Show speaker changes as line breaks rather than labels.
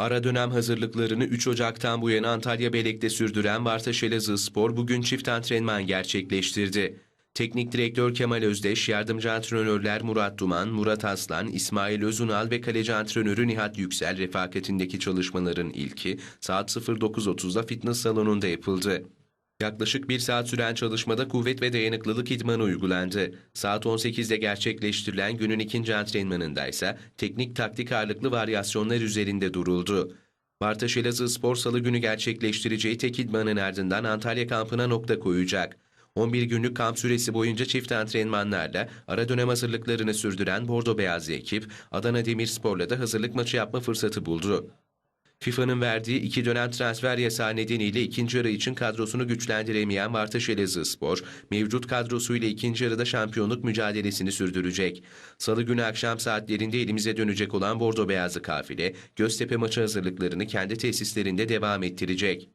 Ara dönem hazırlıklarını 3 Ocak'tan bu yana Antalya Belek'te sürdüren Bartaş Elazığ Spor bugün çift antrenman gerçekleştirdi. Teknik direktör Kemal Özdeş, yardımcı antrenörler Murat Duman, Murat Aslan, İsmail Özunal ve kaleci antrenörü Nihat Yüksel refakatindeki çalışmaların ilki saat 09.30'da fitness salonunda yapıldı. Yaklaşık bir saat süren çalışmada kuvvet ve dayanıklılık idmanı uygulandı. Saat 18'de gerçekleştirilen günün ikinci antrenmanında ise teknik taktik ağırlıklı varyasyonlar üzerinde duruldu. Bartaş Elazığ Spor Salı günü gerçekleştireceği tek idmanın ardından Antalya kampına nokta koyacak. 11 günlük kamp süresi boyunca çift antrenmanlarla ara dönem hazırlıklarını sürdüren Bordo Beyazlı ekip Adana Demirspor'la da hazırlık maçı yapma fırsatı buldu. FIFA'nın verdiği iki dönem transfer yasağı nedeniyle ikinci yarı için kadrosunu güçlendiremeyen Vartaş Elazığspor, mevcut kadrosuyla ikinci yarıda şampiyonluk mücadelesini sürdürecek. Salı günü akşam saatlerinde elimize dönecek olan Bordo Beyazlı kafile, Göztepe maçı hazırlıklarını kendi tesislerinde devam ettirecek.